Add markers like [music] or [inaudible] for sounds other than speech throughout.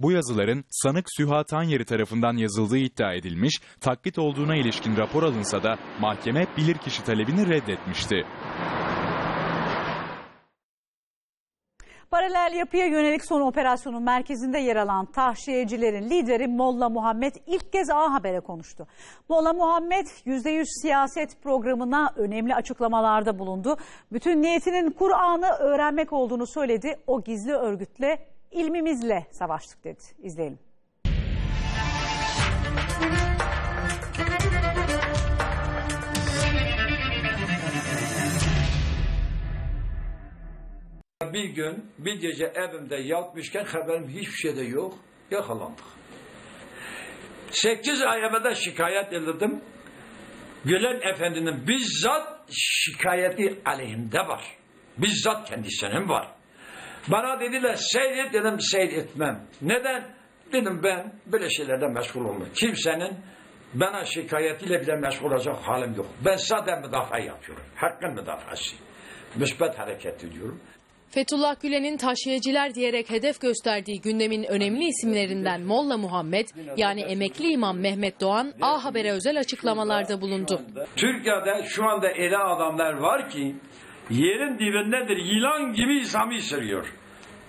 Bu yazıların sanık Süha Tanyeri tarafından yazıldığı iddia edilmiş, taklit olduğuna ilişkin rapor alınsa da mahkeme bilirkişi talebini reddetmişti. Paralel yapıya yönelik son operasyonun merkezinde yer alan tahşiyecilerin lideri Molla Muhammed ilk kez A Haber'e konuştu. Molla Muhammed %100 siyaset programına önemli açıklamalarda bulundu. Bütün niyetinin Kur'an'ı öğrenmek olduğunu söyledi. O gizli örgütle ilmimizle savaştık dedi. İzleyelim. Bir gün bir gece evimde yatmışken haberim hiçbir şeyde yok. Yakalandık. Sekiz ay evvel şikayet edildim. Gülen Efendi'nin bizzat şikayeti aleyhimde var. Bizzat kendisinin var. Bana dediler seyret dedim seyretmem. Neden? Dedim ben böyle şeylerden meşgul olmam. Kimsenin bana şikayetiyle bile meşgul olacak halim yok. Ben sadece müdafaa yapıyorum. Hakkın müdafası. Müsbet hareket ediyorum. Fethullah Gülen'in taşıyıcılar diyerek hedef gösterdiği gündemin önemli isimlerinden Molla Muhammed yani emekli imam Mehmet Doğan A Haber'e özel açıklamalarda bulundu. Türkiye'de şu anda ele adamlar var ki yerin dibindedir yılan gibi İslam'ı sürüyor.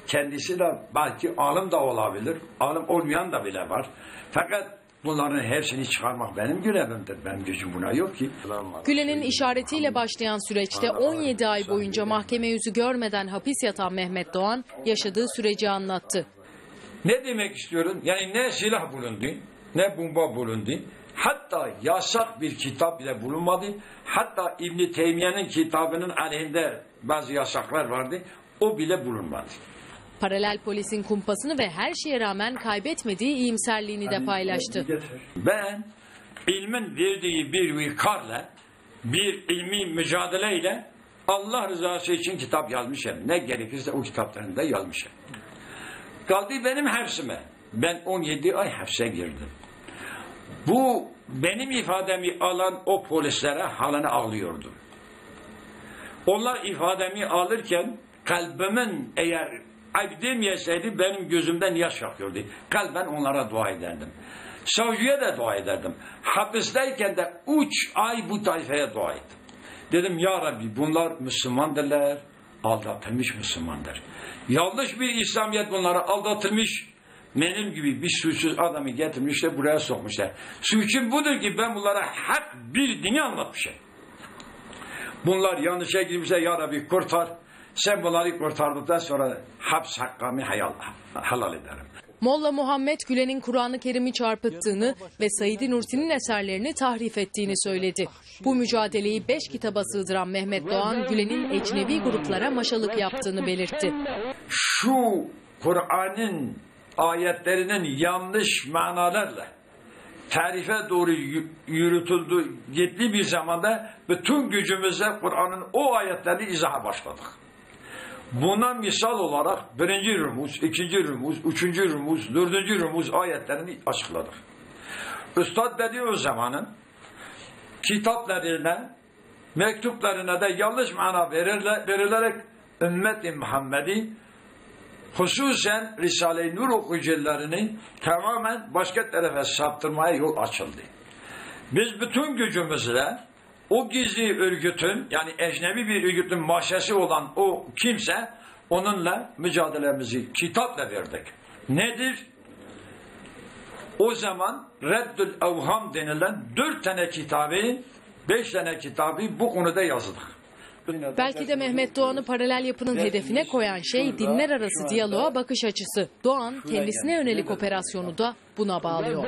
Kendisi de belki alim da olabilir. Alim olmayan da bile var. Fakat bunların hepsini çıkarmak benim görevimdir. Benim gücüm buna yok ki. Gülen'in işaretiyle başlayan süreçte 17 ay boyunca mahkeme yüzü görmeden hapis yatan Mehmet Doğan yaşadığı süreci anlattı. Ne demek istiyorum? Yani ne silah bulundu, ne bomba bulundu. Hatta yasak bir kitap bile bulunmadı. Hatta İbn Teymiye'nin kitabının aleyhinde bazı yasaklar vardı. O bile bulunmadı. Paralel polisin kumpasını ve her şeye rağmen kaybetmediği iyimserliğini de paylaştı. Ben ilmin verdiği bir vikarla, bir ilmi mücadeleyle Allah rızası için kitap yazmışım. Ne gerekirse o kitaplarında yazmışım. Kaldı benim hapsime. Ben 17 ay hapse girdim. Bu benim ifademi alan o polislere halini ağlıyordu. Onlar ifademi alırken kalbimin eğer ayıp demeyeseydi benim gözümden yaş akıyordu. Kalben onlara dua ederdim. Savcıya da dua ederdim. Hapisteyken de üç ay bu tayfaya dua ettim. Dedim ya Rabbi bunlar Müslümandırlar, aldatılmış Müslümandır. Yanlış bir İslamiyet bunlara aldatılmış, benim gibi bir suçsuz adamı getirmişler buraya sokmuşlar. Suçum budur ki ben bunlara hak bir dini anlatmışım. Bunlar yanlışa girmişler ya Rabbi kurtar. Sen bunları kurtardıktan sonra haps hakkımı hayal, halal ederim. Molla Muhammed Gülen'in Kur'an-ı Kerim'i çarpıttığını ve Said Nursi'nin eserlerini tahrif ettiğini söyledi. Bu mücadeleyi beş kitaba sığdıran Mehmet Doğan, Gülen'in ecnebi gruplara maşalık yaptığını belirtti. Şu Kur'an'ın ayetlerinin yanlış manalarla tarife doğru yürütüldü gittiği bir zamanda bütün gücümüzle Kur'an'ın o ayetlerini izaha başladık. Buna misal olarak birinci rumuz, ikinci rumuz, üçüncü rumuz, dördüncü rumuz ayetlerini açıkladık. Üstad dediği o zamanın kitaplarına, mektuplarına da yanlış mana verilerek ümmet-i Muhammed'i hususen Risale-i Nur okuyucularını tamamen başka tarafa saptırmaya yol açıldı. Biz bütün gücümüzle o gizli örgütün yani ecnebi bir örgütün mahşesi olan o kimse onunla mücadelemizi kitapla verdik. Nedir? O zaman Reddül Evham denilen dört tane kitabı, beş tane kitabı bu konuda yazdık. Belki de Mehmet Doğan'ı paralel yapının hedefine koyan şey dinler arası diyaloğa bakış açısı. Doğan kendisine yönelik operasyonu da buna bağlıyor.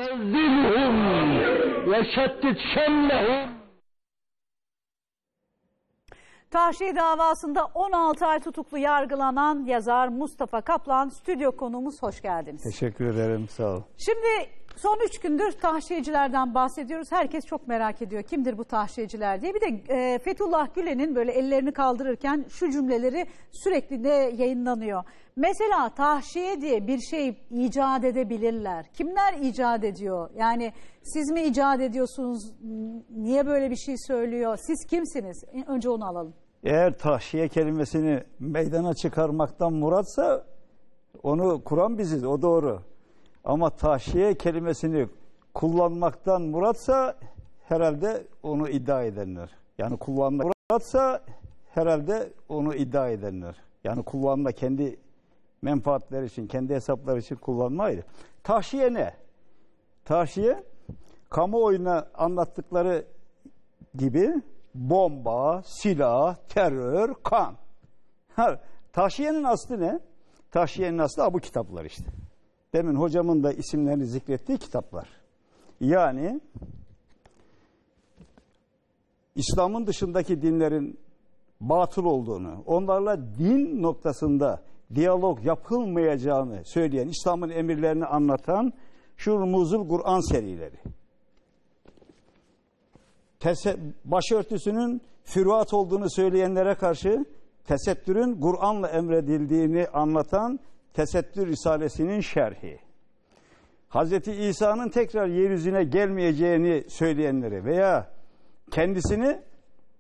Tahşiye davasında 16 ay tutuklu yargılanan yazar Mustafa Kaplan stüdyo konuğumuz hoş geldiniz. Teşekkür ederim sağ ol. Şimdi son üç gündür tahşiyecilerden bahsediyoruz. Herkes çok merak ediyor kimdir bu tahşiyeciler diye. Bir de e, Fethullah Gülen'in böyle ellerini kaldırırken şu cümleleri sürekli de yayınlanıyor. Mesela tahşiye diye bir şey icat edebilirler. Kimler icat ediyor? Yani siz mi icat ediyorsunuz? Niye böyle bir şey söylüyor? Siz kimsiniz? Önce onu alalım. Eğer tahşiye kelimesini meydana çıkarmaktan muratsa onu kuran biziz o doğru. Ama tahşiye kelimesini kullanmaktan muratsa herhalde onu iddia edenler. Yani kullanmak muratsa herhalde onu iddia edenler. Yani kullanma kendi menfaatleri için, kendi hesapları için kullanmaydı. Tahşiye ne? Tahşiye kamuoyuna anlattıkları gibi bomba, silah, terör, kan. Tahşiyenin aslı ne? Tahşiyenin aslı bu kitaplar işte. Demin hocamın da isimlerini zikrettiği kitaplar. Yani İslam'ın dışındaki dinlerin batıl olduğunu, onlarla din noktasında diyalog yapılmayacağını söyleyen, İslam'ın emirlerini anlatan şu Rumuzul Kur'an serileri. Tese, başörtüsünün füruat olduğunu söyleyenlere karşı tesettürün Kur'an'la emredildiğini anlatan Tesettür Risalesi'nin şerhi. Hz. İsa'nın tekrar yeryüzüne gelmeyeceğini söyleyenleri veya kendisini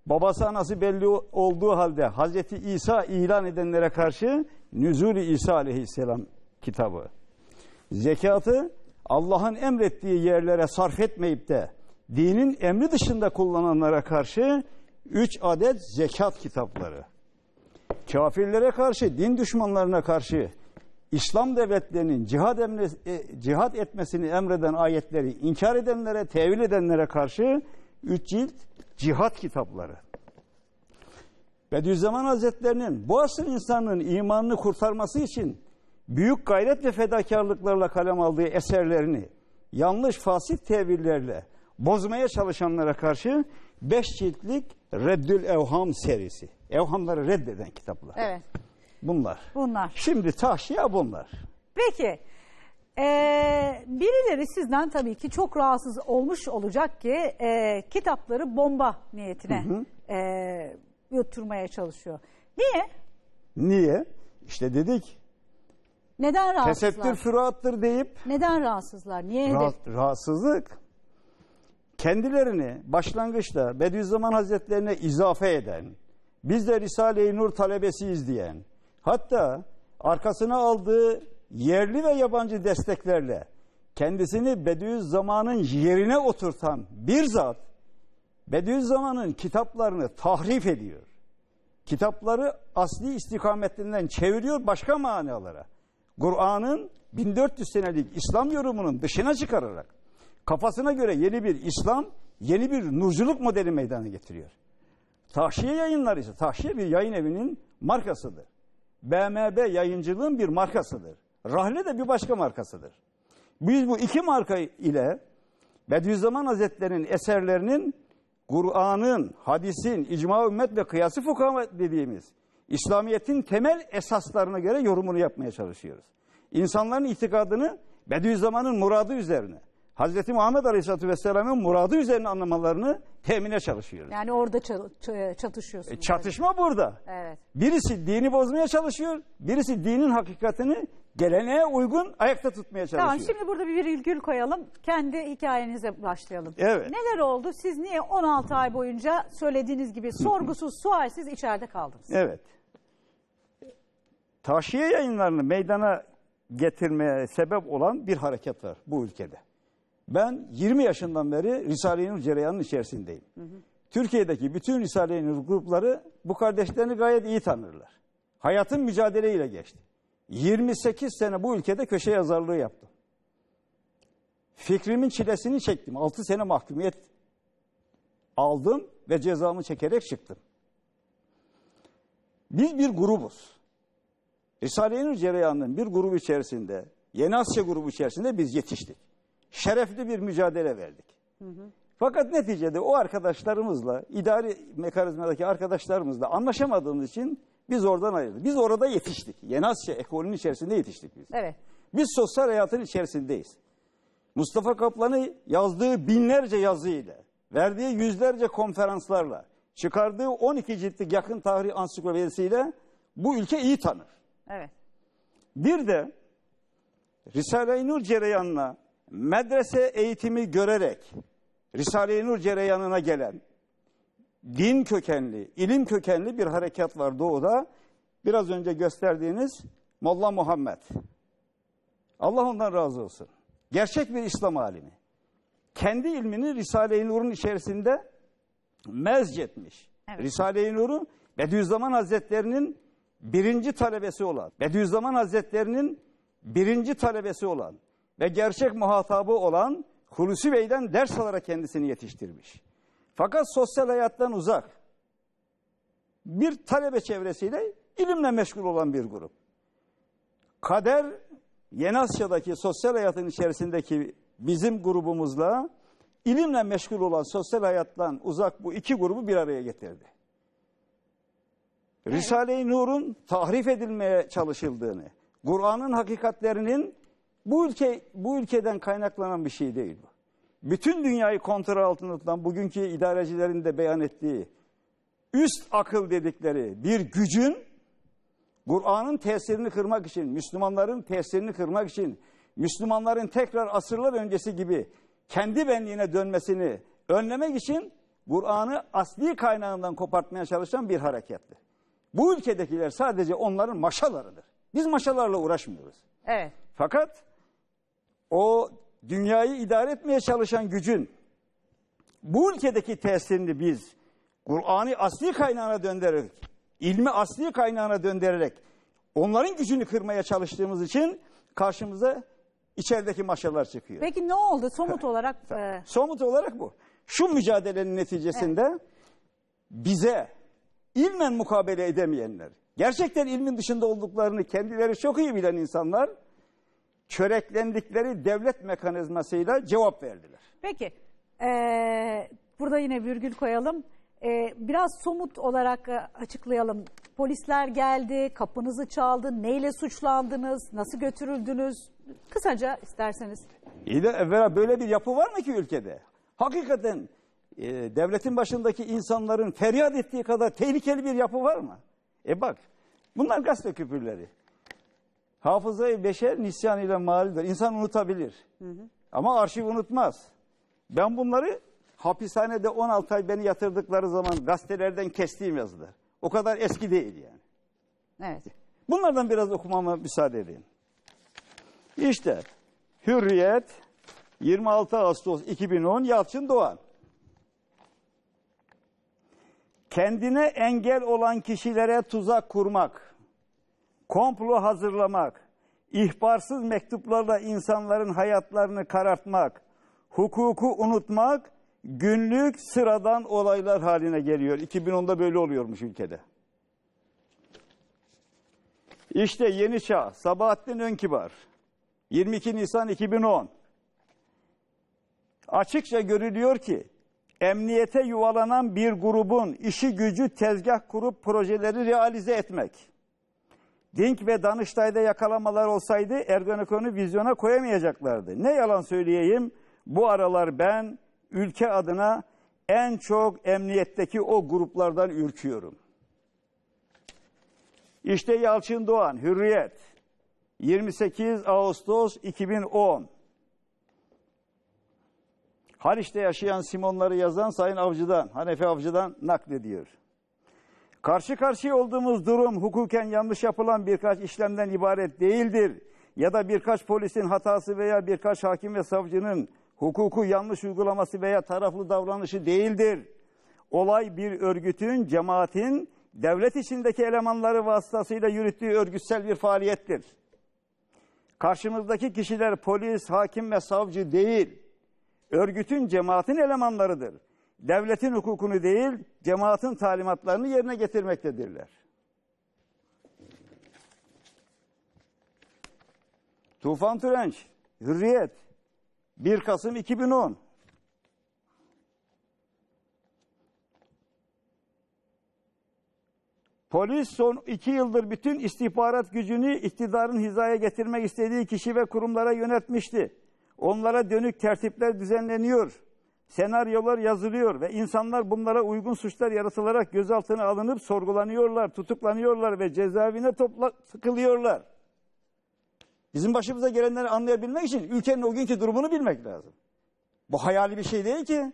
babası anası belli olduğu halde Hz. İsa ilan edenlere karşı Nüzul-i İsa aleyhisselam kitabı. Zekatı Allah'ın emrettiği yerlere sarf etmeyip de dinin emri dışında kullananlara karşı üç adet zekat kitapları. Kafirlere karşı, din düşmanlarına karşı İslam devletlerinin cihad, emre, e, cihad etmesini emreden ayetleri inkar edenlere, tevil edenlere karşı üç cilt cihat kitapları. Bediüzzaman Hazretlerinin bu asıl insanın imanını kurtarması için büyük gayret ve fedakarlıklarla kalem aldığı eserlerini yanlış fasit tevillerle bozmaya çalışanlara karşı beş ciltlik Reddül Evham serisi. Evhamları reddeden kitaplar. Evet Bunlar. bunlar. Şimdi tahşiye bunlar. Peki ee, birileri sizden tabii ki çok rahatsız olmuş olacak ki ee, kitapları bomba niyetine ee, yutturmaya çalışıyor. Niye? Niye? İşte dedik Neden rahatsızlar? tesettür füruattır deyip Neden rahatsızlar? Niye hedef? rahat- rahatsızlık kendilerini başlangıçta Bediüzzaman Hazretlerine izafe eden, biz de Risale-i Nur talebesiyiz diyen, hatta arkasına aldığı yerli ve yabancı desteklerle kendisini Bediüzzaman'ın yerine oturtan bir zat, Bediüzzaman'ın kitaplarını tahrif ediyor. Kitapları asli istikametinden çeviriyor başka manalara. Kur'an'ın 1400 senelik İslam yorumunun dışına çıkararak kafasına göre yeni bir İslam, yeni bir nurculuk modeli meydana getiriyor. Tahşiye yayınları ise, Tahşiye bir yayın evinin markasıdır. BMB yayıncılığın bir markasıdır. Rahle de bir başka markasıdır. Biz bu iki marka ile Bediüzzaman Hazretleri'nin eserlerinin Kur'an'ın, hadisin, icma ümmet ve kıyası fukaha dediğimiz İslamiyet'in temel esaslarına göre yorumunu yapmaya çalışıyoruz. İnsanların itikadını Bediüzzaman'ın muradı üzerine, Hazreti Muhammed Aleyhisselatü Vesselam'ın muradı üzerine anlamalarını temine çalışıyoruz. Yani orada çatışıyorsunuz. E, çatışma burada. Evet. Birisi dini bozmaya çalışıyor, birisi dinin hakikatini geleneğe uygun ayakta tutmaya çalışıyor. Tamam şimdi burada bir virgül koyalım. Kendi hikayenize başlayalım. Evet. Neler oldu? Siz niye 16 ay boyunca söylediğiniz gibi [laughs] sorgusuz sualsiz içeride kaldınız? Evet. Taşiye yayınlarını meydana getirmeye sebep olan bir hareket var bu ülkede. Ben 20 yaşından beri Risale-i Nur cereyanının içerisindeyim. Türkiye'deki bütün Risale-i Nur grupları bu kardeşlerini gayet iyi tanırlar. Hayatın mücadeleyle geçti. 28 sene bu ülkede köşe yazarlığı yaptım. Fikrimin çilesini çektim. 6 sene mahkumiyet aldım ve cezamı çekerek çıktım. Biz bir grubuz. Risale-i Nur cereyanının bir grubu içerisinde, Yeni Asya grubu içerisinde biz yetiştik. Şerefli bir mücadele verdik. Fakat neticede o arkadaşlarımızla, idari mekanizmadaki arkadaşlarımızla anlaşamadığımız için biz oradan ayrıldık. Biz orada yetiştik. Yeni Asya ekolünün içerisinde yetiştik biz. Evet. Biz sosyal hayatın içerisindeyiz. Mustafa Kaplan'ı yazdığı binlerce yazıyla, verdiği yüzlerce konferanslarla, çıkardığı 12 ciltlik yakın tarih ansiklopedisiyle bu ülke iyi tanır. Evet. Bir de Risale-i Nur cereyanına medrese eğitimi görerek Risale-i Nur cereyanına gelen din kökenli, ilim kökenli bir harekat var doğuda. Biraz önce gösterdiğiniz Molla Muhammed. Allah ondan razı olsun. Gerçek bir İslam alimi. Kendi ilmini Risale-i Nur'un içerisinde mezcetmiş. Evet. Risale-i Nur'u Bediüzzaman Hazretlerinin birinci talebesi olan, Bediüzzaman Hazretlerinin birinci talebesi olan ve gerçek muhatabı olan Hulusi Bey'den ders alarak kendisini yetiştirmiş. Fakat sosyal hayattan uzak bir talebe çevresiyle ilimle meşgul olan bir grup. Kader Yeni Asya'daki sosyal hayatın içerisindeki bizim grubumuzla ilimle meşgul olan sosyal hayattan uzak bu iki grubu bir araya getirdi. Risale-i Nur'un tahrif edilmeye çalışıldığını, Kur'an'ın hakikatlerinin bu ülke bu ülkeden kaynaklanan bir şey değil bu. Bütün dünyayı kontrol altında tutan bugünkü idarecilerin de beyan ettiği üst akıl dedikleri bir gücün Kur'an'ın tesirini kırmak için, Müslümanların tesirini kırmak için, Müslümanların tekrar asırlar öncesi gibi kendi benliğine dönmesini önlemek için Kur'an'ı asli kaynağından kopartmaya çalışan bir hareketti. Bu ülkedekiler sadece onların maşalarıdır. Biz maşalarla uğraşmıyoruz. Evet. Fakat o dünyayı idare etmeye çalışan gücün bu ülkedeki tesirini biz Kur'an'ı asli kaynağına döndürerek, ilmi asli kaynağına döndürerek onların gücünü kırmaya çalıştığımız için karşımıza içerideki maşalar çıkıyor. Peki ne oldu somut [laughs] olarak? e, Somut olarak bu. Şu mücadelenin neticesinde bize ilmen mukabele edemeyenler, gerçekten ilmin dışında olduklarını kendileri çok iyi bilen insanlar çöreklendikleri devlet mekanizmasıyla cevap verdiler. Peki, eee, burada yine virgül koyalım. Eee, biraz somut olarak açıklayalım. Polisler geldi, kapınızı çaldı, neyle suçlandınız, nasıl götürüldünüz? Kısaca isterseniz. İyi de evvela böyle bir yapı var mı ki ülkede? Hakikaten e, devletin başındaki insanların feryat ettiği kadar tehlikeli bir yapı var mı? E bak bunlar gazete küpürleri. Hafızayı beşer nisyan ile malidir. İnsan unutabilir. Ama arşiv unutmaz. Ben bunları hapishanede 16 ay beni yatırdıkları zaman gazetelerden kestiğim yazılar. O kadar eski değil yani. Evet. Bunlardan biraz okumama müsaade edin. İşte Hürriyet 26 Ağustos 2010 Yalçın Doğan. Kendine engel olan kişilere tuzak kurmak, komplo hazırlamak, ihbarsız mektuplarla insanların hayatlarını karartmak, hukuku unutmak günlük sıradan olaylar haline geliyor. 2010'da böyle oluyormuş ülkede. İşte Yeni Çağ, Sabahattin Önkibar, 22 Nisan 2010. Açıkça görülüyor ki, emniyete yuvalanan bir grubun işi gücü tezgah kurup projeleri realize etmek. Dink ve Danıştay'da yakalamalar olsaydı Ergenekon'u vizyona koyamayacaklardı. Ne yalan söyleyeyim, bu aralar ben ülke adına en çok emniyetteki o gruplardan ürküyorum. İşte Yalçın Doğan, Hürriyet. 28 Ağustos 2010. Haliç'te yaşayan Simonları yazan Sayın Avcı'dan, Hanefi Avcı'dan naklediyor. Karşı karşıya olduğumuz durum hukuken yanlış yapılan birkaç işlemden ibaret değildir. Ya da birkaç polisin hatası veya birkaç hakim ve savcının hukuku yanlış uygulaması veya taraflı davranışı değildir. Olay bir örgütün, cemaatin, devlet içindeki elemanları vasıtasıyla yürüttüğü örgütsel bir faaliyettir. Karşımızdaki kişiler polis, hakim ve savcı değil, örgütün, cemaatin elemanlarıdır. Devletin hukukunu değil, cemaatin talimatlarını yerine getirmektedirler. Tufan Türenç, Hürriyet, 1 Kasım 2010. Polis son iki yıldır bütün istihbarat gücünü iktidarın hizaya getirmek istediği kişi ve kurumlara yönetmişti. Onlara dönük tertipler düzenleniyor. Senaryolar yazılıyor ve insanlar bunlara uygun suçlar yaratılarak gözaltına alınıp sorgulanıyorlar, tutuklanıyorlar ve cezaevine topla, sıkılıyorlar. Bizim başımıza gelenleri anlayabilmek için ülkenin o günkü durumunu bilmek lazım. Bu hayali bir şey değil ki.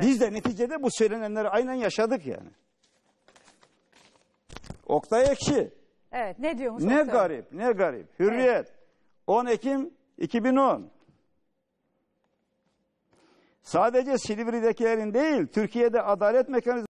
Biz de neticede bu söylenenleri aynen yaşadık yani. Oktay Ekşi. Evet ne diyormuş? Ne Oktay? garip, ne garip. Hürriyet. 10 Ekim 2010. Sadece Silivri'dekilerin değil, Türkiye'de adalet mekanizması